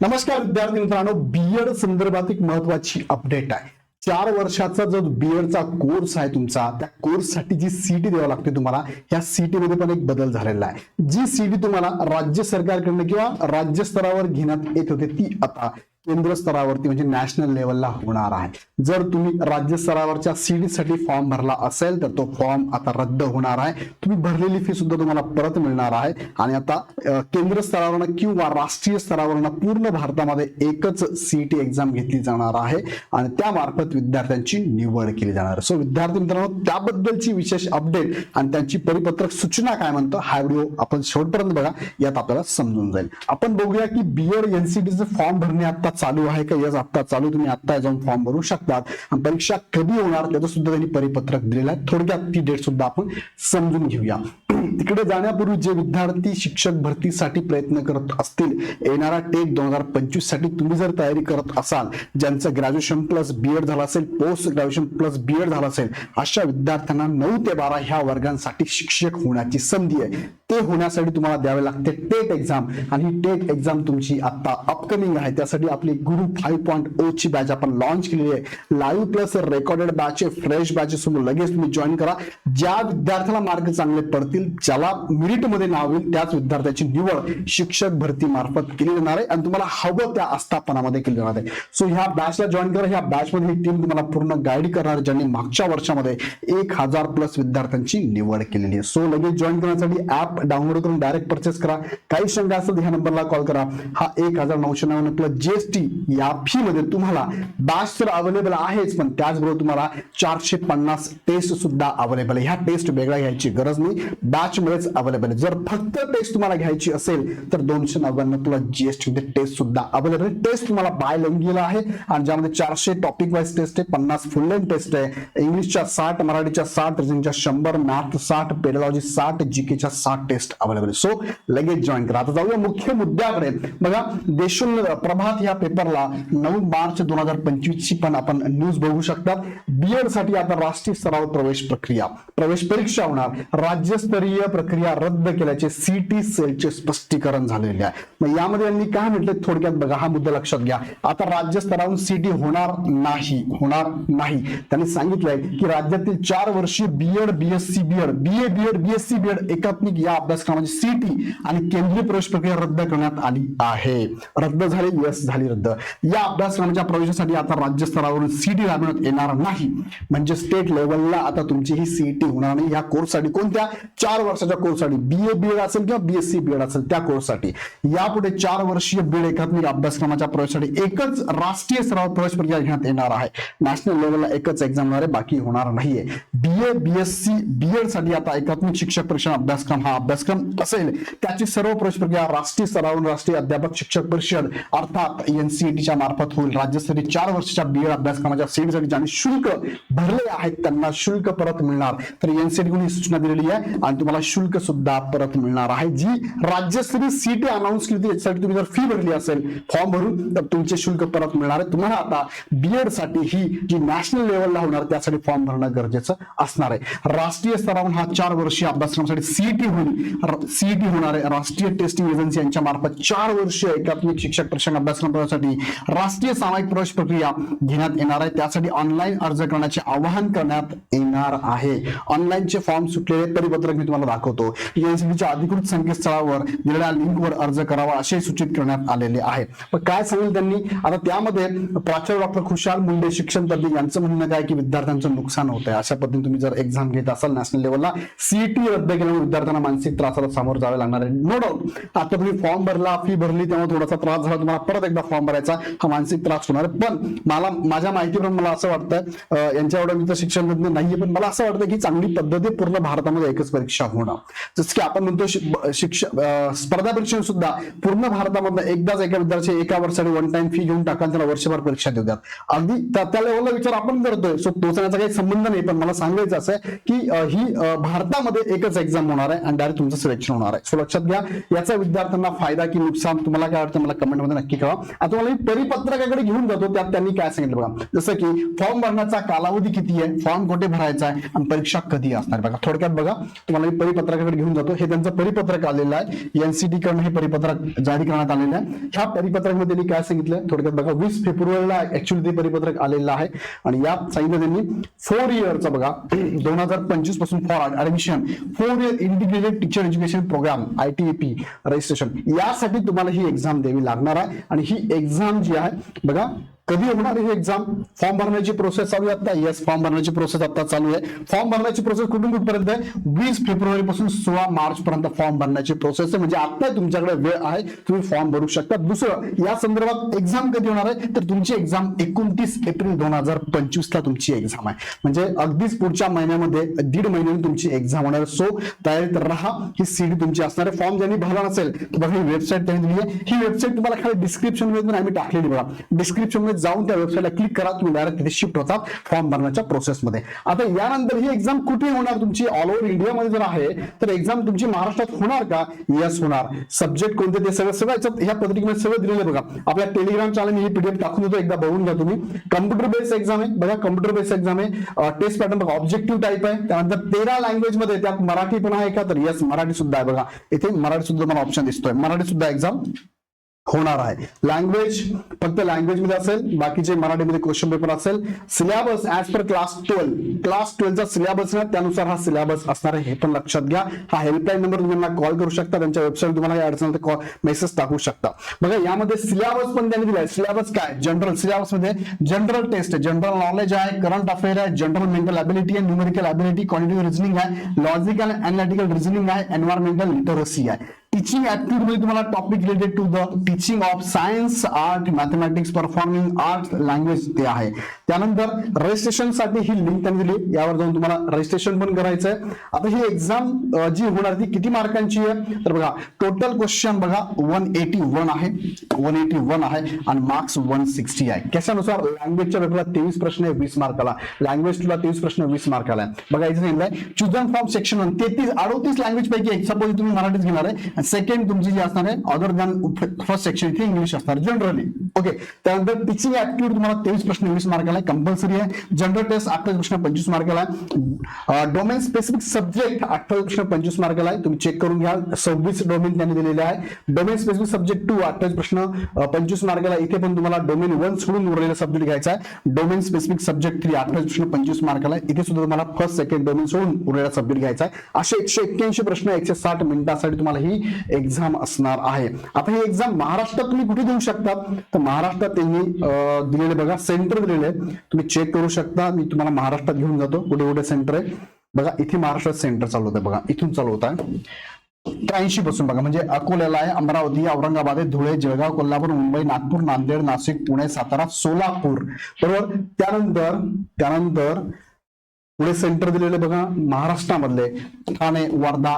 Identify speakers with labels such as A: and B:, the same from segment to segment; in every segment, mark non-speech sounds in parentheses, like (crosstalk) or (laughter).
A: नमस्कार विद्यार्थी मित्रांनो बीएड संदर्भात एक महत्वाची अपडेट आहे. चार वर्षाचा जो बीएडचा कोर्स आहे तुमचा त्या कोर्ससाठी जी सीटी द्यावी लागते तुम्हाला या सीटी मध्ये पण एक बदल झालेला आहे. जी सीटी तुम्हाला राज्य सरकारकडनं किंवा राज्य स्तरावर घेण्यात येत होते ती आता केंद्र स्तरावरती म्हणजे नॅशनल लेवलला होणार आहे. जर तुम्ही राज्य स्तरावरच्या सीडी साठी फॉर्म भरला असेल तर तो फॉर्म आता रद्द होणार आहे. तुम्ही भरलेली फी सुद्धा तुम्हाला परत मिळणार आहे. आणि आता केंद्र स्तरावरनं किंवा राष्ट्रीय स्तरावरनं पूर्ण भारतामध्ये एकच सीईटी एक्झाम घेतली जाणार आहे. आणि त्यामार्फत विद्यार्थ्यांची निवड केली जाणार आहे. सो विद्यार्थी मित्रांनो त्याबद्दलची विशेष अपडेट आणि त्यांची परिपत्रक सूचना काय म्हणतो हा व्हिडिओ आपण शेवटपर्यंत बघा. यात आपल्याला समजून जाईल. आपण बघूया की बीएड एनसीटीचे फॉर्म भरणे आता चालू आहे का? यस आता चालू तुम्ही आत्ता जाऊन फॉर्म भरू शकतात. आणि परीक्षा कधी होणार त्याचं सुद्धा त्यांनी परिपत्रक दिलेलं आहे. थोडक्यात ती डेट सुद्धा आपण समजून घेऊया. (clears throat) तिकडे जाण्यापूर्वी जे विद्यार्थी शिक्षक भरतीसाठी प्रयत्न करत असतील येणारा टेक दोन हजार पंचवीससाठी तुम्ही जर तयारी करत असाल ज्यांचं ग्रॅज्युएशन प्लस बी एड झालं असेल post graduation plus B Ed झालं असेल अशा विद्यार्थ्यांना नऊ ते बारा ह्या वर्गांसाठी शिक्षक होण्याची संधी आहे. ते होण्यासाठी तुम्हाला द्यावे लागते टेट एक्झाम आणि टेट एक्झाम तुमची आत्ता अपकमिंग आहे. त्यासाठी आपली गुरु फाईव्ह पॉईंट ओ ची बॅच आपण लॉन्च केलेली आहे. Live plus recorded batch fresh batches लगेच तुम्ही जॉईन करा. ज्या विद्यार्थ्याला मार्क चांगले पडतील ज्याला मेरिटमध्ये नाव येईल त्याच विद्यार्थ्याची निवड शिक्षक भरती मार्फत केली जाणार आहे. आणि तुम्हाला हवं त्या आस्थापनामध्ये केली जाणार आहे. सो ह्या बॅचला जॉईन करा. ह्या बॅचमध्ये ही टीम तुम्हाला पूर्ण गाईड करणार ज्यांनी मागच्या वर्षामध्ये एक हजार प्लस विद्यार्थ्यांची निवड केलेली आहे. सो लगेच जॉईन करण्यासाठी ऍप डाउनलोड करून डायरेक्ट परचेस करा. काही शंका असेल ह्या नंबरला कॉल करा. हा एक हजार नऊशे नव्याण्णव प्लस जीएसटी या फी मध्ये तुम्हाला बॅच तर अवेलेबल आहेच पण त्याचबरोबर तुम्हाला चारशे पन्नास टेस्ट सुद्धा अवेलेबल आहे. ह्या टेस्ट वेगळ्या घ्यायची गरज नाही. बॅच मध्येच अवेलेबल आहे. जर फक्त टेस्ट तुम्हाला घ्यायची असेल तर दोनशे नव्याण्णव प्लस जीएसटी मध्ये टेस्ट सुद्धा अवेलेबल आहे. टेस्ट तुम्हाला बाय लँग्वेजला आहे आणि ज्यामध्ये चारशे टॉपिक वाईज टेस्ट आहे पन्नास फुल लेन टेस्ट आहे. इंग्लिशच्या साठ मराठीच्या साठ रिजनच्या शंभर मॅथ साठ पेडॉलॉजी साठ जीकेच्या साठ टेस्ट अवेलेबल आहे सो लगेच जॉईन करा. आता जाऊया मुख्य मुद्द्याकडे. बघा देशून प्रभात या पेपरला नऊ मार्च दोन हजार पंचवीस ची पण आपण न्यूज बघू शकतात. बीएडसाठी आता राष्ट्रीय स्तरावर प्रवेश प्रक्रिया. प्रवेश परीक्षा होणार. राज्यस्तरीय प्रक्रिया रद्द केल्याचे सीटी सेलचे स्पष्टीकरण झालेले आहे. मग यामध्ये यांनी काय म्हटले थोडक्यात बघा हा मुद्दा लक्षात घ्या. आता राज्य स्तरावरून सीटी होणार नाही होणार नाही. त्यांनी सांगितलंय की राज्यातील चार वर्षीय B Ed B Sc B Ed BA B Ed B Sc B Ed एकात्मिक या अभ्यासक्रमाची सीटी आणि केंद्रीय प्रवेश प्रक्रिया रद्द करण्यात आली आहे. रद्द झाली यस झाली रद्द. या अभ्यासक्रमाच्या प्रवेशासाठी आता राज्य स्तरावरून सीटी राबवण्यात येणार नाही. म्हणजे स्टेट लेवलला आता तुमची ही सीईटी होणार नाही. या कोर्ससाठी कोणत्या? चार वर्षाच्या कोर्ससाठी बीए बीएड असेल किंवा बीएससी बीएड असेल त्या कोर्ससाठी यापुढे चार वर्षीय बीएड एकात्मिक अभ्यासक्रमाच्या प्रवेशासाठी एकच राष्ट्रीय स्तरावर प्रवेश प्रक्रिया घेण्यात येणार आहे. नॅशनल लेवलला एकच एक्झाम होणार आहे बाकी होणार नाहीये. बीए बीएससी बीएडसाठी आता एकात्मिक शिक्षक परीक्षा अभ्यासक्रम हा अभ्यासक्रम असेल त्याची सर्व प्रवेश प्रक्रिया राष्ट्रीय स्तरावरून राष्ट्रीय अध्यापक शिक्षक परिषद अर्थात एनसीईटीच्या मार्फत होईल. राज्यस्तरीय चार वर्षाच्या बीएड अभ्यासक्रमाच्या सीटसाठी ज्यांनी शुल्क भरले आहेत त्यांना शुल्क परत मिळणार. तर एनसीईटीकडून ही सूचना दिलेली आहे आणि तुम्हाला शुल्क सुद्धा परत मिळणार आहे. जी राज्यस्तरीय सीटी अनाऊन्स केली होती याच्यासाठी तुम्ही जर फी भरली असेल फॉर्म भरून तर तुमचे शुल्क परत मिळणार आहे. तुम्हाला आता बीएडसाठी ही जी नॅशनल लेवलला होणार त्यासाठी फॉर्म भरणं गरजेचं असणार आहे. राष्ट्रीय स्तरावरून हा चार वर्षीय अभ्यासक्रमासाठी सीईटी होईल. सीईटी होणार आहे. राष्ट्रीय टेस्टिंग एजन्सी यांच्या मार्फत चार वर्ष एकात्मिक शिक्षक प्रशिक्षण अभ्यासक्रमासाठी राष्ट्रीय सामायिक प्रवेश प्रक्रिया घेण्यात येणार आहे. त्यासाठी ऑनलाईन अर्ज करण्याचे आवाहन करण्यात येणार आहे. ऑनलाईनचे फॉर्म सुटलेले परिपत्रक मी तुम्हाला दाखवतो. एनसीबीच्या अधिकृत संकेतस्थळावर दिलेल्या लिंकवर अर्ज करावा असे सूचित करण्यात आलेले आहे. पण काय सांगेल त्यांनी? आता त्यामध्ये प्राचार्य डॉक्टर खुशाल मुंडे शिक्षण तज्ञ यांचं म्हणणं काय की विद्यार्थ्यांचं नुकसान होत आहे अशा पद्धतीने तुम्ही जर एक्झाम घेत असाल नॅशनल लेवलला सीईटी रद्द केल्यामुळे विद्यार्थ्यांना मानसिक त्रासाला सामोरं जावे लागणार आहे. नो डाऊट आता तुम्ही फॉर्म भरला फी भरली त्यामुळे थोडासा त्रास झाला तुम्हाला परत एकदा फॉर्म भरायचा हा मानसिक त्रास होणार पण मला माझ्या माहितीप्रमाणे मला असं वाटतं यांच्या एवढं मी तर शिक्षण तज्ञ नाहीये पण मला असं वाटतं की चांगली पद्धती पूर्ण भारतामध्ये एकच परीक्षा होणं जसं की आपण म्हणतो शिक्षण स्पर्धा परीक्षा सुद्धा पूर्ण भारतामधनं एकदाच एका विद्यार्थी एका वर्षासाठी वन टाइम फी घेऊन टाका त्याला वर्षभर परीक्षा देऊ द्यात अगदी त्या लेवलला विचार आपण करतोय सो तोचण्याचा काही संबंध नाही पण मला सांगायचं असं आहे की ही भारतामध्ये एकच एक्झाम होणार आहे आणि डायरेक्ट तुमचं सिलेक्शन होणार आहे. सो लक्षात घ्या याचा विद्यार्थ्यांना फायदा की नुकसान तुम्हाला काय वाटतं मला कमेंटमध्ये नक्की कळवा. आता तुम्हाला मी परिपत्रकाकडे घेऊन जातो त्यात त्यांनी काय सांगितलं बघा. जसं की फॉर्म भरण्याचा कालावधी किती आहे? फॉर्म कुठे भरायचा आहे? आणि परीक्षा कधी असणार बघा थोडक्यात बघा तुम्हाला मी परिपत्रकाकडे घेऊन जातो. हे त्यांचं परिपत्रक आलेलं आहे. एनसीटी कडून हे परिपत्रक जारी करण्यात आलेलं आहे. ह्या परिपत्रकामध्ये त्यांनी काय सांगितलं? थोडक्यात बघा वीस फेब्रुवारीला ऍक्च्युअली ते परिपत्रक आलेलं आहे. आणि यात सांगितलं त्यांनी फोर इयरचं बघा दोन हजार पंचवीसपासून for admission four year integrated teacher education programme I T P registration यासाठी तुम्हाला ही एक्झाम द्यावी लागणार आहे. आणि ही एक्झाम जी आहे बघा कधी होणार आहे ही एक्झाम फॉर्म भरण्याची प्रोसेस चालू आहे आता? येस फॉर्म भरण्याची प्रोसेस आता चालू आहे. फॉर्म भरण्याची प्रोसेस कुठून कुठपर्यंत आहे? वीस फेब्रुवारी पासून सोळा मार्च पर्यंत फॉर्म भरण्याची प्रोसेस आहे. म्हणजे आता तुमच्याकडे वेळ आहे. तुम्ही फॉर्म भरू शकता. दुसरं या संदर्भात एक्झाम कधी होणार आहे? तर तुमची एक्झाम एकोणतीस एप्रिल दोन हजार पंचवीस ला तुमची एक्झाम आहे. म्हणजे अगदीच पुढच्या महिन्यामध्ये दीड महिन्याने तुमची एक्झाम होणार सो तयारीत राहा. ही सीडी तुमची असणार आहे. फॉर्म ज्यांनी भरला नसेल तर बघा ही वेबसाईट त्यांनी दिली आहे. ही वेबसाईट तुम्हाला खाली डिस्क्रिप्शनमध्ये आम्ही टाकलेली बघा. डिस्क्रिप्शनमध्ये जाऊन त्या वेबसाईटला क्लिक करा तुम्ही डायरेक्ट तिथे शिफ्ट होतात फॉर्म भरण्याच्या प्रोसेसमध्ये आता यानंतर ही एक्झाम कुठे होणार तुमची? ऑल ओव्हर इंडियामध्ये जर आहे तर एक्झाम तुमची महाराष्ट्रात होणार का? यस होणार. सब्जेक्ट कोणते ते सगळं सगळं याच्यात ह्या पत्रिकेमध्ये सगळं दिलेलं बघा. आपल्या टेलिग्राम चॅनल मी ही पीडीएफ टाकून देतो एकदा बघून घ्या तुम्ही. कम्प्युटर बेस्ड एक्झाम आहे. बघा कम्प्युटर बेस्ड एक्झाम आहे. टेस्ट पॅटर्न बघा ऑब्जेक्टिव्ह टाईप आहे. त्यानंतर तेरा लँग्वेजमध्ये त्यात मराठी पण आहे का? तर यस मराठी सुद्धा आहे बघा. इथे मराठी सुद्धा मला ऑप्शन दिसतोय. मराठी सुद्धा एक्झाम होणार आहे. लँग्वेज फक्त लँग्वेजमध्ये असेल बाकीचे मराठीमध्ये क्वेश्चन पेपर असेल. Syllabus as per class twelve class ट्वेल्वचा syllabus ना त्यानुसार हा सिलेबस असणार आहे. हे पण लक्षात घ्या. हा हेल्पलाईन नंबर तुम्ही कॉल करू शकता. त्यांच्या वेबसाईट तुम्हाला काही अडचण मेसेज टाकू शकता. बघा यामध्ये सिलेबस पण त्यांनी दिलाय. सिलेबस काय? जनरल सिलेबसमध्ये जनरल टेस्ट आहे. जनरल नॉलेज आहे करंट अफेअर आहे जनरल मेंटल अबिलिटी आहे न्यूमेरिकल अबिलिटी क्वांटिटी रिझनिंग आहे लॉजिकल अनालिटिकल रिझनिंग आहे एन्व्हायरमेंटल लिटरसी आहे. टीचिंग ऍप्टिट्यूडमध्ये तुम्हाला topic related to the teaching of science art mathematics performing art language ते आहे. त्यानंतर रजिस्ट्रेशनसाठी ही लिंक त्यांनी दिली. यावर जाऊन तुम्हाला रजिस्ट्रेशन पण करायचं आहे आता ही एक्झाम जी होणार ती किती मार्कांची आहे? तर बघा टोटल क्वेश्चन बघा वन एटी वन आहे. वन एटी वन आहे आणि मार्क्स वन सिक्स्टी आहे. कशानुसार? लँग्वेजच्या पेपरला तेवीस प्रश्न आहे वीस मार्काला. लँग्वेज टूला तेवीस प्रश्न वीस मार्काला आहे. बघा इथे सांगितलंय चुजन फॉर्म सेक्शन वन तेहतीस अडोतीस लँग्वेज पैकी एक सपोज तुम्ही मराठीच घेणार आहे. सेकंड तुमची जी असणार आहे अदर दॅन फर्स्ट सेक्शन इथे इंग्लिश असणार जनरली ओके त्यानंतर टीचिंग ऍप्टिट्यूड तुम्हाला तेवीस प्रश्न वीस मार्काला कंपल्सरी आहे. जनरल टेस्ट अठ्ठावीस प्रश्न पंचवीस मार्काला आहे डोमेन स्पेसिफिक सब्जेक्ट अठ्ठावीस प्रश्न पंचवीस मार्काला आहे तुम्ही चेक करून घ्या. सव्वीस डोमेन त्यांनी दिलेले आहे. डोमेन स्पेसिफिक सब्जेक्ट टू अठ्ठावीस प्रश्न पंचवीस मार्काला इथे पण तुम्हाला डोमेन वन सोडून उरलेला सब्जेक्ट घ्यायचा आहे. डोमेन स्पेसिफिक सब्जेक्ट थ्री अठ्ठावीस प्रश्न पंचवीस मार्काला आहे इथे सुद्धा तुम्हाला फर्स्ट सेकंड डोमेन सोडून उरलेला सब्जेक्ट घ्यायचा आहे. असे एकशे एक्क्याऐंशी प्रश्न एकशे साठ मिनिटासाठी तुम्हाला ही एक्झाम असणार आहे. आता ही एक्झाम महाराष्ट्रात तुम्ही कुठे देऊ शकता? तर महाराष्ट्रात त्यांनी दिलेले बघा सेंटर दिलेले तुम्ही चेक करू शकता. मी तुम्हाला महाराष्ट्रात घेऊन जातो. कुठे कुठे सेंटर आहे? बघा इथे महाराष्ट्रात सेंटर चालू होतं बघा. इथून चालू होत आहे त्र्याऐंशी पासून बघा. म्हणजे अकोल्याला आहे अमरावती औरंगाबाद आहे धुळे जळगाव कोल्हापूर मुंबई नागपूर नांदेड नाशिक पुणे सातारा सोलापूर. बरोबर? त्यानंतर त्यानंतर पुढे सेंटर दिलेले बघा महाराष्ट्रामधले. ठाणे वर्धा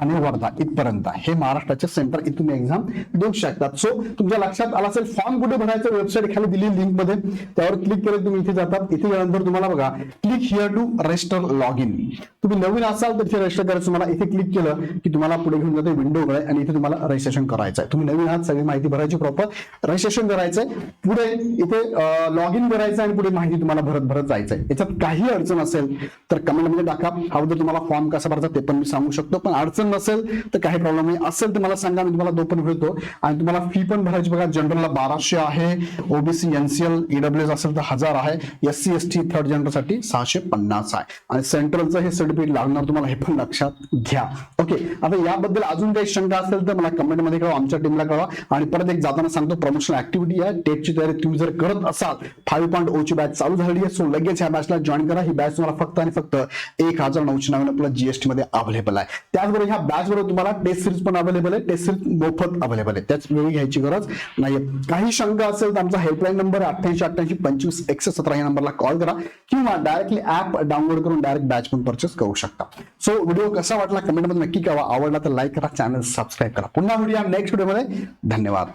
A: आणि वर्धा इथपर्यंत हे महाराष्ट्राचे सेंटर इथून एक्झाम देऊ शकतात. सो तुमच्या लक्षात आला असेल फॉर्म कुठे भरायचं? वेबसाईट खाली दिली लिंकमध्ये. त्यावर क्लिक केलं तुम्ही इथे जातात. इथे गेल्यानंतर तुम्हाला बघा click here to register log in तुम्ही नवीन असाल तर इथे रजिस्टर करायचं. तुम्हाला इथे क्लिक केलं की तुम्हाला पुढे घेऊन जाते विंडो उघडे आणि इथे तुम्हाला रजिस्ट्रेशन करायचं आहे तुम्ही नवीन आहात सगळी माहिती भरायची प्रॉपर रजिस्ट्रेशन करायचंय. पुढे इथे लॉग इन करायचं आणि पुढे माहिती तुम्हाला भरत भरत जायचं आहे याच्यात काही अडचण असेल तर कमेंटमध्ये टाका. हा तुम्हाला फॉर्म कसा भरायचा ते पण मी सांगू शकतो. पण अडचण नसेल तर काही प्रॉब्लेम नाही. असेल तर मला सांगा मी तुम्हाला तो पण भेटतो आणि तुम्हाला फी पण भरायची बघा जनरलला बाराशे आहे. ओबीसी एनसीएल ईडब्ल्यूएस असेल तर हजार आहे. S C S T third जनरलसाठी सहाशे पन्नास आहे. आणि सेंट्रलचं हे सर्टिफिकेट लागणार तुम्हाला हे पण लक्षात घ्या. ओके आता याबद्दल अजून काही शंका असेल तर मला कमेंटमध्ये कळवा आमच्या टीमला कळवा. आणि परत एक जाताना सांगतो प्रमोशनल ऍक्टिव्हिटी आहे. टेटची तयारी तुम्ही जर करत असाल फाईव्ह पॉईंट ओ ची बॅच चालू झाली आहे. सो लगेच ह्या बॅचला जॉईन करा. ही बॅच तुम्हाला फक्त आणि फक्त एक हजार नऊशे नव्याण्णव प्लस जीएसटी मध्ये अवेलेबल आहे. त्याचबरोबर ह्या बॅच बरोबर तुम्हाला टेस्ट सिरीज पण अवेलेबल आहे. टेस्ट सिरीज मोफत अवेलेबल आहे. त्याच वेळी घ्यायची गरज नाहीये. काही शंका असेल तर आमचा हेल्पलाईन नंबर अठ्ठ्याऐंशी अठ्ठ्याऐंशी पंचवीस एकशे सतरा या नंबरला कॉल करा किंवा डायरेक्टली ऍप डाउनलोड करून डायरेक्ट बॅच पण परचेस करू शकता. सो व्हिडिओ कसा वाटला? कमेंटमध्ये नक्की कळवा. आवडला तर लाईक करा. चॅनल सबस्क्राईब करा. पुन्हा व्हिडिओ नेक्स्ट व्हिडिओमध्ये धन्यवाद.